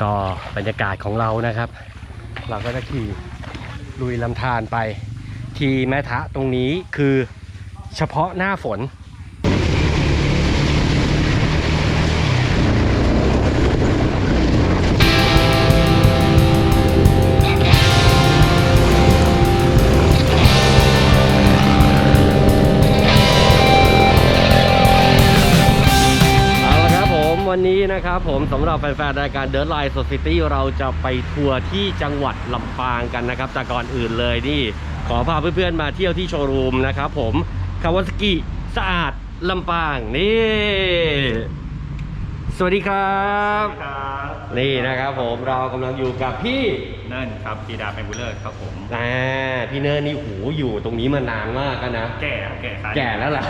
ก็บรรยากาศของเรานะครับ เราก็จะขี่ลุยลำธารไป ที่แม่ทะตรงนี้คือเฉพาะหน้าฝน นนี้นะครับผมสำหรับแฟนๆรายการ Dirt Line Society เราจะไปทัวร์ที่จังหวัดลำปางกันนะครับ แต่ก่อนอื่นเลยนี่ ขอพาเพื่อนๆมาเที่ยวที่โชว์รูมนะครับผมคาวาสกิสะอาดลำปางนี่ สวัสดีครับ ครับนี่นะครับผมเรากำลังอยู่กับพี่เนิ่นครับปีดาเป็นบุลเลอร์ครับผม อ่าพี่เนิร์นี่หูอยู่ตรงนี้มานานมากแล้วนะ แก่ครับแก่ขายแก่แล้วล่ะ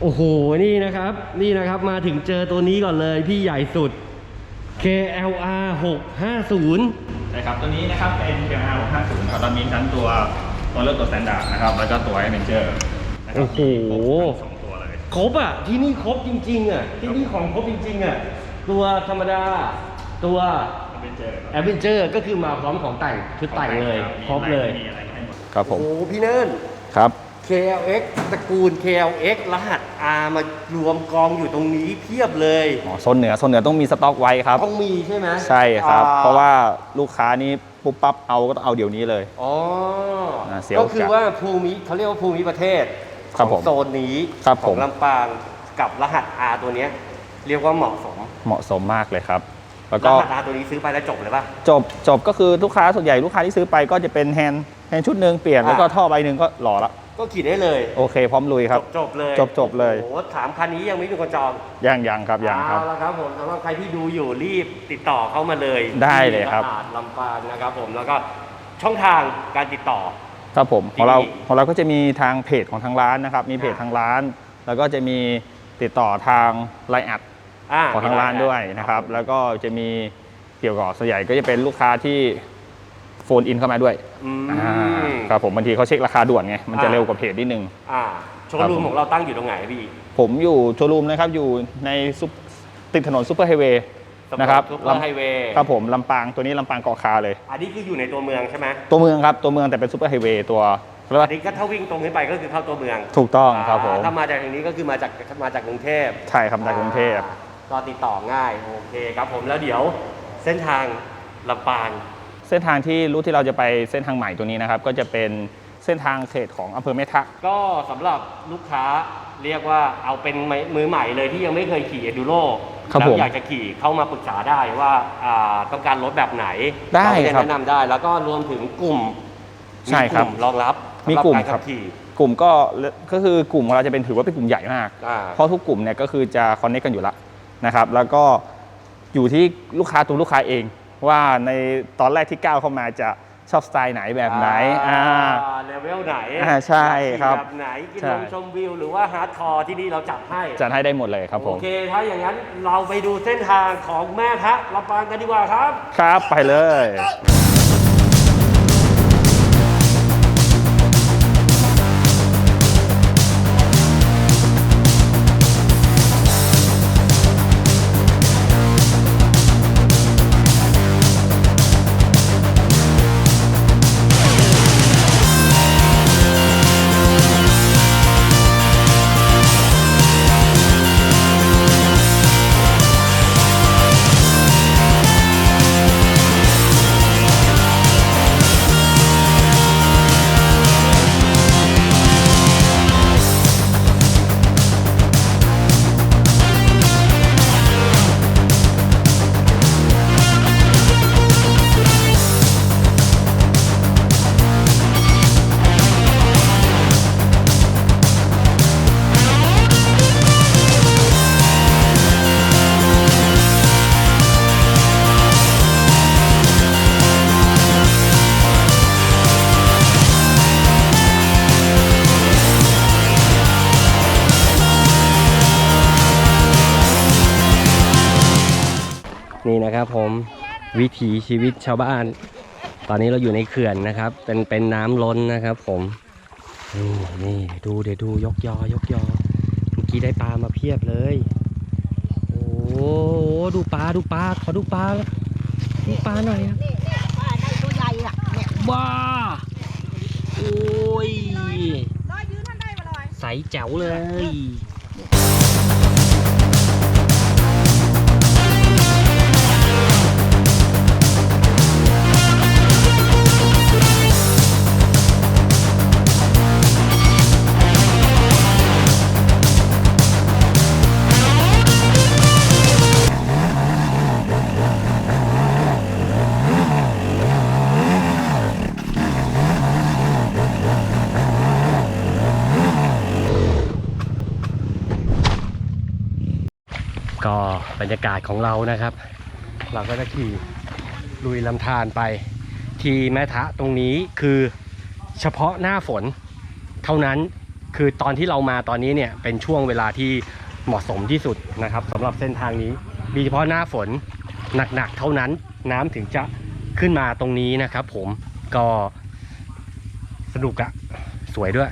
โอ้โห นี่นะครับ นี่นะครับมาถึงเจอตัวนี้ก่อนเลยพี่ใหญ่สุด KLR 650 ใช่ครับ ตัวนี้นะครับเป็น KR 650ครับเรามีทั้งตัวตัวเลือกตัวสแตนดาร์ดนะครับ แล้วก็ตัวไอเวนเจอร์นะครัโอ้โห สองตัวเลยครบอะ ที่นี่ครบจริงๆอะ ที่นี่ของครบจริงๆอะ ตัวธรรมดา ตัวไอเวนเจอร์แอดเวนเจอร์ก็คือมาพร้อมของแต่งชุดแต่งเลย ครบเลยมีอะไรให้หมดครับผโอ้มโหพี่เนิร์ครับ KLX ตระกูล KLX รหัส R มารวมกองอยู่ตรงนี้เพียบเลยอ๋อโซนเหนือโซนเหนือต้องมีสต็อกไว้ครับ ต้องมีใช่ไหมใช่ครับ อ่เพราะว่าลูกค้านี้ปุ๊บปั๊บเอาก็ต้องเอาเดี๋ยวนี้เลย อ๋ออ่าเสียวก็คือจัดว่าภูมิเขาเรียกว่าภูมิประเทศครับขผองมโซนนี้ครับของผมลำปางกับรหัส R ตัวเนี้ยเรียกว่าเหมาะสมเหมาะสมมากเลยครับ แล้วรก็หัส R ตัวนี้ซื้อไปแล้วจบเลยป่ะจบจบก็คือลูกค้าส่วนใหญ่ลูกค้าที่ซื้อไปก็จะเป็นแฮนด์ แฮนด์ชุดหนึ่งเปลี่ยนอ่าแล้วก็ท่อใบหนึ่งก็หล่อละก็ขี่ได้เลย โอเค พร้อมลุยครับ จบจบเลยจบจบเลยโอ้โหถามคันนี้ยังไม่มีคนจองยังยังครับยังครับเอาละครับผมสำหรับใครที่ดูอยู่รีบติดต่อเข้ามาเลยได้เลยครับที่ตลาดลำปางนะครับผมแล้วก็ช่องทางการติดต่อครับผมของเราที่ของเราก็จะมีทางเพจของทางร้านนะครับ มีเพจอ่าทางร้าน แล้วก็จะมีติดต่อทางไลน์แอดอ่าของทางร้านด้วยนะครับ แล้วก็จะมีเกี่ยวกับส่วนใหญ่ก็จะเป็นลูกค้าที่ โฟนอินเข้ามาด้วยอืมอ่าครับผมบางทีเขาเช็คราคาด่วนไงมันจะอ่าเร็วกว่าเพจนิดนึง อ่าโชว์ครับรูผมมของเราตั้งอยู่ตรงไหนพี่ ผมอยู่โชว์รูมนะครับอยู่ในซุปติดถนนซูเปอร์ไฮเวย์นะครับซุปเปอร์ไฮเวย์ ครับผมลำปางตัวนี้ลำปางเกาะคาเลย อันนี้คืออยู่ในตัวเมืองใช่ไหมตัวเมืองครับตัวเมืองแต่เป็นซูเปอร์ไฮเวย์ตัวเรียกอัว่านนี้ก็ถ้าวิ่งตรงขึ้นไปก็คือเข้าตัวเมืองถูกต้องครับผมอ่าถ้ามาจากทางนี้ก็คือมาจากมาจากกรุงเทพใช่ครับจากกรุงเทพ อ่าก็ติดต่อง่ายโอเคครับผมแล้วเดี๋ยวเส้นทางลำปาง เส้นทางที่รู้ที่เราจะไปเส้นทางใหม่ตัวนี้นะครับ ก็จะเป็นเส้นทางเขตของอำเภอแม่ทะ ก็สำหรับลูกค้าเรียกว่าเอาเป็นมือใหม่เลยที่ยังไม่เคยขี่ Enduro ครับแล้วผมอยากจะขี่เข้ามาปรึกษาได้ว่าอ่าต้องการรถแบบไหนได้เราก็จะครับแนะนำได้ แล้วก็รวมถึงกลุ่มใช่ครับมีกลุ่มรองรับมีสำหรับกลุ่มการครัขับบขี่กลุ่มก็ก็คือกลุ่มของเราจะเป็นถือว่าเป็นกลุ่มใหญ่มาก อ่า เพราะทุกกลุ่มเนี่ยก็คือจะคอนเนคกันอยู่ละนะครับ แล้วก็อยู่ที่ลูกค้าตัวลูกค้าเอง ว่าในตอนแรกที่ก้าวเข้ามาจะชอบสไตล์ไหนแบบไหนอ่าเลเวลไหนอ่าใช่ครับแบบไหนกินใช่ลมชมวิวหรือว่าฮาร์ดคอร์ที่นี่เราจัดให้ จัดให้ได้หมดเลยครับผโอมเค ถ้าอย่างนั้นเราไปดูเส้นทางของแม่ทะลำปางกันดีกว่าครับ ครับไปเลย นี่นะครับผมวิถีชีวิตชาวบ้าน ตอนนี้เราอยู่ในเขื่อนนะครับ เป็นเป็นน้ำล้นนะครับ ผมนี่นี่ดูเดี๋ยวดูยกยอยกยอเมื่อกี้ได้ปลามาเพียบเลย โอ้โหดูปลาดูปลาขอดูปลาดูปลาหน่อยครับนี่เนี่ยป้าได้ตัวใหญ่อะเนี่ยบ้าโอ้ยร้อยยืนท่านได้มาเลยใสแจ๋วเลย ก็บรรยากาศของเรานะครับ เราก็จะขี่ลุยลำธารไป ที่แม่ทะตรงนี้คือเฉพาะหน้าฝนเท่านั้นคือตอนที่เรามาตอนนี้เนี่ยเป็นช่วงเวลาที่เหมาะสมที่สุดนะครับสำหรับเส้นทางนี้มีเฉพาะหน้าฝนหนักๆเท่านั้นน้ำถึงจะขึ้นมาตรงนี้นะครับ ผมก็สนุกอะสวยด้วย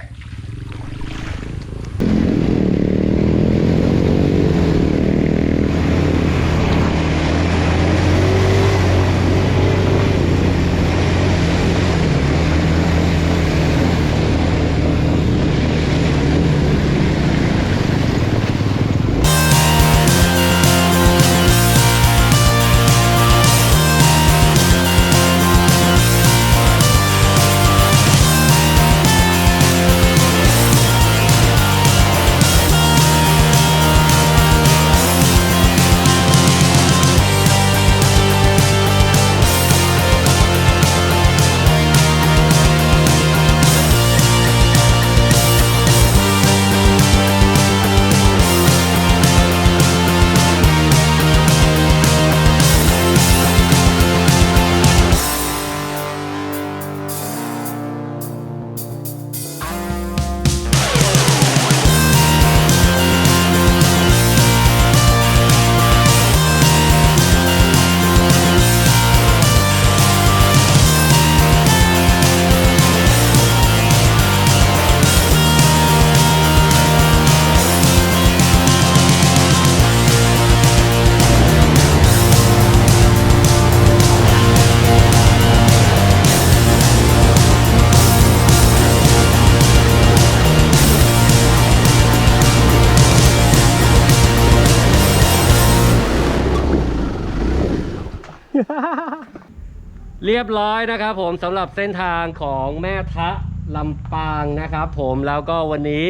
เรียบร้อยนะครับผมสำหรับเส้นทางของแม่ทะลำปางนะครับผมแล้วก็วันนี้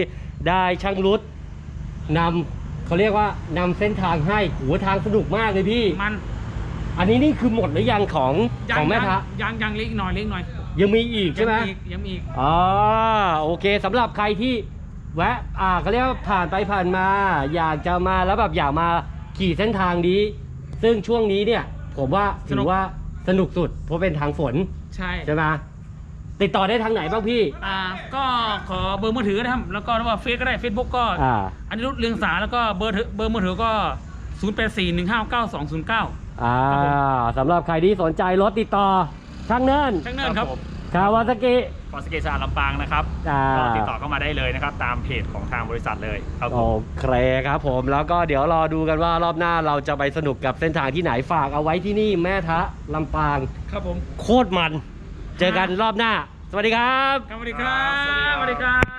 ได้ช่างรุดนำเขาเรียกว่านำเส้นทางให้โหัวทางสนุกมากเลยพี่ มันอันนี้นี่คือหมดหรือยังของยัของแม่ทะ ยังยังเล็กหน่อยเล็กหน่อยยังมีอีกใช่ไหม ยังอีกยังมีอีก อ๋อโอเคสำหรับใครที่แวะอ่าเขาเรียกว่าผ่านไปผ่านมา อยากจะมาแล้วแบบอยากมาขี่เส้นทางนี้ ซึ่งช่วงนี้เนี่ย ผมว่าสถืนุอก ว่า สนุกสุด เพราะเป็นทางฝนใช่ใช่ไหมติดต่อได้ทางไหนบ้างพี่ อ่าก็ขอเบอร์มือถือนะครับ แล้วก็เรียกว่าเฟซก็ได้เฟซบุ๊กก็อ่า อันนี้รุ่เรืองสาแล้วก็เบอร์ถือเบอร์มือถือก็ 0 8 4 1 5 9 2 0 9 อ่าครับผมสำหรับใครที่สนใจรถติดต่อช่างเนินช่างเนินครับ คาวาซากิฟ อสเกซาลำปางนะครับอ่าก็ติดต่อเข้ามาได้เลยนะครับ ตามเพจของทางบริษัทเลยครับผโอมเคครับผมแล้วก็เดี๋ยวรอดูกันว่ารอบหน้าเราจะไปสนุกกับเส้นทางที่ไหนฝากเอาไว้ที่นี่แม่ทะลำปางครับผมโคตรมัน เจอกันรอบหน้า สวัสดีครับครับสวัสดีครับสวัสดีครับ